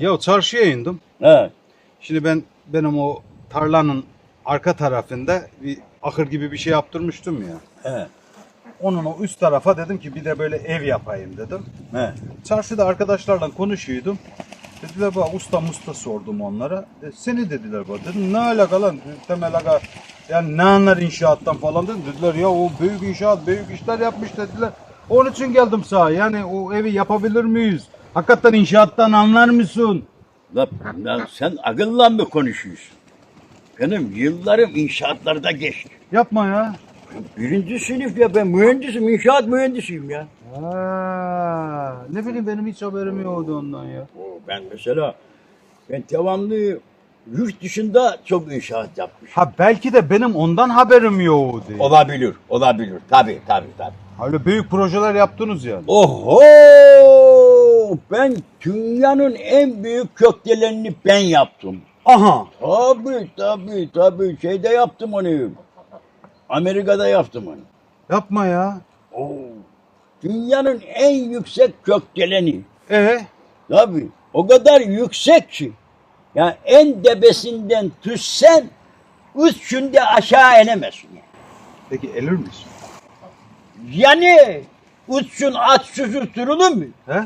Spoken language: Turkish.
Ya çarşıya indim. He. Şimdi ben benim o tarlanın arka tarafında bir ahır gibi bir şey yaptırmıştım ya. He. Onun o üst tarafa dedim ki bir de böyle ev yapayım dedim. He. Çarşıda arkadaşlarla konuşuyordum. Dediler bana usta musta sordum onlara. E, seni dediler bana. Dedim ne alaka lan? Temel aga yani ne anlar inşaattan falan dedim. Dediler ya o büyük inşaat büyük işler yapmış dediler. Onun için geldim sağa. Yani o evi yapabilir miyiz? Hakikaten inşaattan anlar mısın? La, la sen akılla mı konuşuyorsun? Benim yıllarım inşaatlarda geçti. Yapma ya. Birinci sınıf ya ben mühendisim, inşaat mühendisiyim ya. Ha, ne bileyim benim hiç haberim yoktu ondan ya. Ben mesela ben devamlı yurt dışında çok inşaat yapmışım. Ha belki de benim ondan haberim yoktu. Olabilir, olabilir. Tabii, tabii, tabii. Öyle büyük projeler yaptınız yani. Oho! Ben dünyanın en büyük köktelerini ben yaptım. Aha. Tabii, tabii, tabii. Şeyde yaptım onu. Amerika'da yaptım onu. Yapma ya. Oo. Dünyanın en yüksek gökdeleni. E Tabii. O kadar yüksek ki. Ya en tepesinden düşsen üç günde aşağı inemezsin. Yani. peki elir misin? Yani üç gün aç susuz durulur mu? He?